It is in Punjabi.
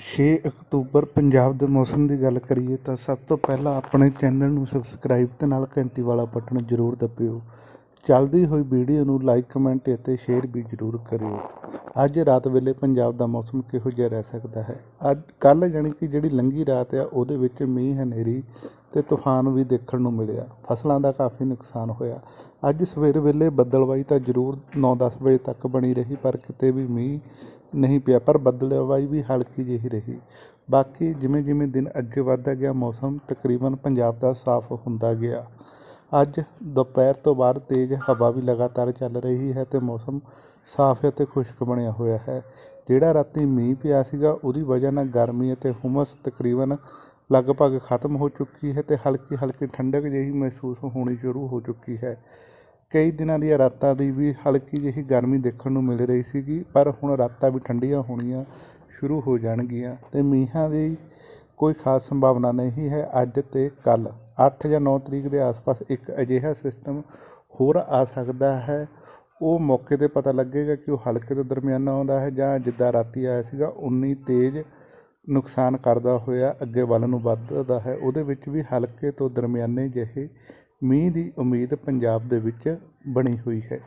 ਛੇ ਅਕਤੂਬਰ ਪੰਜਾਬ ਦੇ ਮੌਸਮ ਦੀ ਗੱਲ ਕਰੀਏ ਤਾਂ ਸਭ ਤੋਂ ਪਹਿਲਾਂ ਆਪਣੇ ਚੈਨਲ ਨੂੰ ਸਬਸਕ੍ਰਾਈਬ ਅਤੇ ਨਾਲ ਘੰਟੀ ਵਾਲਾ ਬਟਨ ਜ਼ਰੂਰ ਦੱਬਿਓ। ਚੱਲਦੀ ਹੋਈ ਵੀਡੀਓ ਨੂੰ ਲਾਈਕ ਕਮੈਂਟ ਅਤੇ ਸ਼ੇਅਰ ਵੀ ਜ਼ਰੂਰ ਕਰਿਓ। ਅੱਜ ਰਾਤ ਵੇਲੇ ਪੰਜਾਬ ਦਾ ਮੌਸਮ ਕਿਹੋ ਜਿਹਾ ਰਹਿ ਸਕਦਾ ਹੈ? ਅੱਜ, ਕੱਲ੍ਹ ਜਾਣੀ ਕਿ ਜਿਹੜੀ ਲੰਘੀ ਰਾਤ ਆ, ਉਹਦੇ ਵਿੱਚ ਮੀਂਹ, ਹਨੇਰੀ ਅਤੇ ਤੂਫਾਨ ਵੀ ਦੇਖਣ ਨੂੰ ਮਿਲਿਆ। ਫਸਲਾਂ ਦਾ ਕਾਫੀ ਨੁਕਸਾਨ ਹੋਇਆ। ਅੱਜ ਸਵੇਰ ਵੇਲੇ ਬੱਦਲਵਾਈ ਤਾਂ ਜ਼ਰੂਰ 9-10 ਵਜੇ ਤੱਕ ਬਣੀ ਰਹੀ, ਪਰ ਕਿਤੇ ਵੀ ਮੀਂਹ ਨਹੀਂ ਪਿਆ, ਪਰ ਬੱਦਲਵਾਈ ਵੀ ਹਲਕੀ ਜਿਹੀ ਰਹੀ। ਬਾਕੀ ਜਿਵੇਂ ਜਿਵੇਂ ਦਿਨ ਅੱਗੇ ਵੱਧਦਾ ਗਿਆ, ਮੌਸਮ ਤਕਰੀਬਨ ਪੰਜਾਬ ਦਾ ਸਾਫ਼ ਹੁੰਦਾ ਗਿਆ। ਅੱਜ ਦੁਪਹਿਰ ਤੋਂ ਬਾਅਦ ਤੇਜ਼ ਹਵਾ ਵੀ ਲਗਾਤਾਰ ਚੱਲ ਰਹੀ ਹੈ ਅਤੇ ਮੌਸਮ ਸਾਫ਼ ਅਤੇ ਖੁਸ਼ਕ ਬਣਿਆ ਹੋਇਆ ਹੈ। ਜਿਹੜਾ ਰਾਤੀ ਮੀਂਹ ਪਿਆ ਸੀਗਾ, ਉਹਦੀ ਵਜ੍ਹਾ ਨਾਲ ਗਰਮੀ ਅਤੇ ਹੁਮਸ ਤਕਰੀਬਨ ਲਗਭਗ ਖਤਮ ਹੋ ਚੁੱਕੀ ਹੈ ਅਤੇ ਹਲਕੀ ਹਲਕੀ ਠੰਡਕ ਜਿਹੀ ਮਹਿਸੂਸ ਹੋਣੀ ਸ਼ੁਰੂ ਹੋ ਚੁੱਕੀ ਹੈ। ਕਈ ਦਿਨਾਂ ਦੀਆਂ ਰਾਤਾਂ ਦੀ ਵੀ ਹਲਕੀ ਜਿਹੀ ਗਰਮੀ ਦੇਖਣ ਨੂੰ ਮਿਲ ਰਹੀ ਸੀਗੀ, ਪਰ ਹੁਣ ਰਾਤਾਂ ਵੀ ਠੰਡੀਆਂ ਹੋਣੀਆਂ ਸ਼ੁਰੂ ਹੋ ਜਾਣਗੀਆਂ ਅਤੇ ਮੀਂਹਾਂ ਦੀ ਕੋਈ ਖਾਸ ਸੰਭਾਵਨਾ ਨਹੀਂ ਹੈ ਅੱਜ ਅਤੇ ਕੱਲ੍ਹ। ਅੱਠ ਜਾਂ ਨੌ ਤਰੀਕ ਦੇ ਆਸ-ਪਾਸ ਇੱਕ ਅਜਿਹਾ ਸਿਸਟਮ ਹੋਰ ਆ ਸਕਦਾ ਹੈ, ਉਹ ਮੌਕੇ 'ਤੇ ਪਤਾ ਲੱਗੇਗਾ ਕਿ ਉਹ ਹਲਕੇ ਤੋਂ ਦਰਮਿਆਨਾ ਆਉਂਦਾ ਹੈ ਜਾਂ ਜਿੱਦਾਂ ਰਾਤੀ ਆਇਆ ਸੀਗਾ, ਉਨੀ ਤੇਜ਼ ਨੁਕਸਾਨ ਕਰਦਾ ਹੋਇਆ ਅੱਗੇ ਵੱਲ ਨੂੰ ਵੱਧਦਾ ਹੈ। ਉਹਦੇ ਵਿੱਚ ਵੀ ਹਲਕੇ ਤੋਂ ਦਰਮਿਆਨੇ ਜਿਹੇ ਮੀਂਹ ਦੀ ਉਮੀਦ ਪੰਜਾਬ ਦੇ ਵਿੱਚ ਬਣੀ ਹੋਈ ਹੈ।